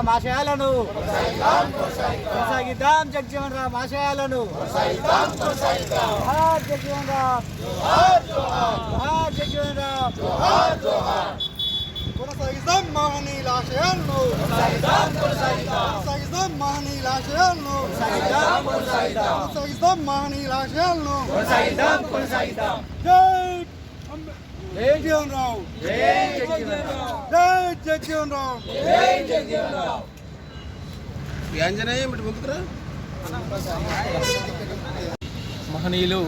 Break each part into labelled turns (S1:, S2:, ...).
S1: రామ్ ఆశయాలను కొనసాగిద్దాం జగజీవన్ రామ్ ఆశయాలను జోహార్ జగజీవన్ రామ్. జోహార్ జగజీవన్ రామ్.
S2: కొనసాగిద్దాం మహనీయుల ఆశయాలను కొనసాగిద్దాం మహనీయుల ఆశయాలను కొనసాగిద్దాం మహనీయుల ఆశయాలను జై అంబే- జై జీవన్ రావు జై జగజీవన్ రావు
S3: మహనీయులు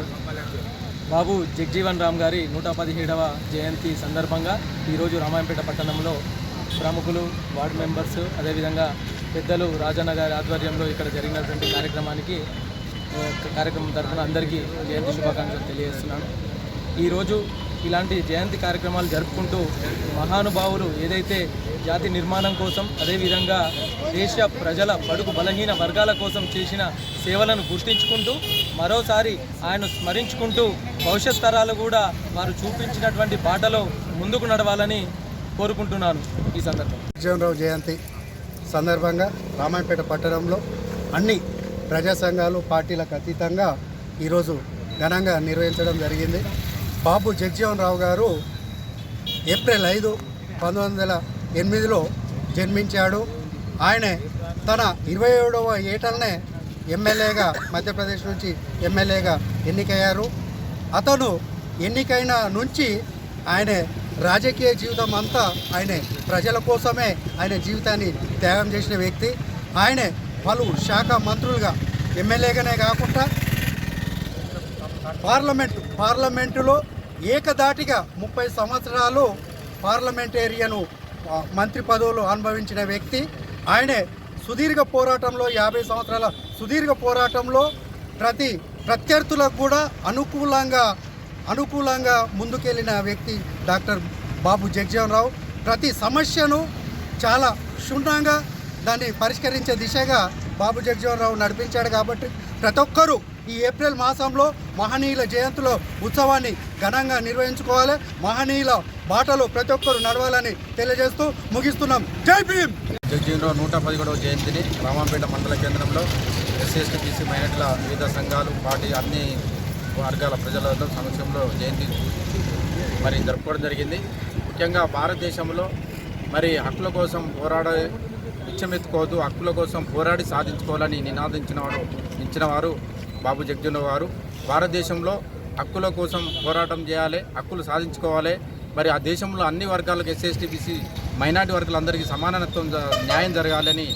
S3: బాబు జగ్జీవన్ రామ్ గారి నూట పదిహేడవ జయంతి సందర్భంగా ఈరోజు రామాయంపేట పట్టణంలో ప్రముఖులు వార్డు మెంబర్స్ అదేవిధంగా పెద్దలు రాజన్న గారి ఆధ్వర్యంలో ఇక్కడ జరిగినటువంటి కార్యక్రమానికి కార్యక్రమం తరఫున అందరికీ జయంతి శుభాకాంక్షలు తెలియజేస్తున్నాను. ఈరోజు ఇలాంటి జయంతి కార్యక్రమాలు జరుపుకుంటూ మహానుభావులు ఏదైతే జాతి నిర్మాణం కోసం అదేవిధంగా దేశ ప్రజల బడుగు బలహీన వర్గాల కోసం చేసిన సేవలను గుర్తించుకుంటూ మరోసారి ఆయన స్మరించుకుంటూ భవిష్యత్ తరాలు కూడా వారు చూపించినటువంటి బాటలో ముందుకు నడవాలని కోరుకుంటున్నాను ఈ
S2: సందర్భంలో జయంతి సందర్భంగా రామాయపేట పట్టణంలో అన్ని ప్రజా సంఘాలు పార్టీలకు అతీతంగా ఈరోజు ఘనంగా నిర్వహించడం జరిగింది. బాబు జగజీవన్ రావు గారు ఏప్రిల్ ఐదు పంతొమ్మిది వందల ఎనిమిదిలో జన్మించాడు. ఆయనే తన ఇరవై ఏడవ ఏటల్నే ఎమ్మెల్యేగా మధ్యప్రదేశ్ నుంచి ఎమ్మెల్యేగా ఎన్నికయ్యారు. అతను ఎన్నికైన నుంచి ఆయన రాజకీయ జీవితం అంతా ఆయన ప్రజల కోసమే ఆయన జీవితాన్ని త్యాగం చేసిన వ్యక్తి. ఆయనే పలు శాఖ మంత్రులుగా ఎమ్మెల్యేగానే కాకుండా పార్లమెంట్ పార్లమెంటులో ఏకదాటిగా ముప్పై సంవత్సరాలు పార్లమెంటేరియను మంత్రి పదవులు అనుభవించిన వ్యక్తి. ఆయనే సుదీర్ఘ పోరాటంలో యాభై సంవత్సరాల సుదీర్ఘ పోరాటంలో ప్రతి ప్రత్యర్థులకు కూడా అనుకూలంగా అనుకూలంగా ముందుకెళ్ళిన వ్యక్తి డాక్టర్ బాబు జగజీవన్ రావు ప్రతి సమస్యను చాలా క్షుణ్ణంగా దాన్ని పరిష్కరించే దిశగా బాబు జగజీవన్ రావు నడిపించాడు కాబట్టి ప్రతి ఒక్కరూ ఈ ఏప్రిల్ మాసంలో మహనీయుల జయంతిలో ఉత్సవాన్ని ఘనంగా నిర్వహించుకోవాలి. మహనీయుల బాటలో ప్రతి ఒక్కరు నడవాలని తెలియజేస్తూ ముగిస్తున్నాం. జై భీమ్!
S4: జగ్జీవనరావు నూట పదిహేడవ జయంతిని రామాపేట మండల కేంద్రంలో ఎస్సీఎస్టీ బీసీ మైనట్ల వివిధ సంఘాలు పార్టీ అన్ని వర్గాల ప్రజలతో సమక్షంలో జయంతి మరి జరుపుకోవడం జరిగింది. ముఖ్యంగా భారతదేశంలో మరి హక్కుల కోసం పోరాడే పిచ్చమెత్తుకోవద్దు హక్కుల కోసం పోరాడి సాధించుకోవాలని నినాదించిన వారు ఇచ్చిన వారు బాబు జగ్జున్న వారు. భారతదేశంలో హక్కుల కోసం పోరాటం చేయాలి హక్కులు సాధించుకోవాలి. మరి ఆ దేశంలో అన్ని వర్గాలకు ఎస్సీ బీసీ మైనార్టీ వర్గాలందరికీ సమానత్వం న్యాయం జరగాలని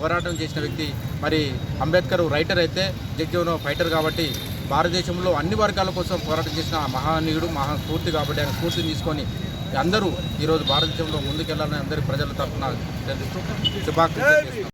S4: పోరాటం చేసిన వ్యక్తి మరి అంబేద్కర్ రైటర్ అయితే జగ్జీవన్ ఫైటర్ కాబట్టి భారతదేశంలో అన్ని వర్గాల కోసం పోరాటం చేసిన మహానీయుడు మహా స్ఫూర్తి కాబట్టి ఆయన స్ఫూర్తిని తీసుకొని అందరూ ఈరోజు భారతదేశంలో ముందుకెళ్ళాలని అందరి ప్రజల తరఫున తెలుస్తూ శుభాకాంక్షలు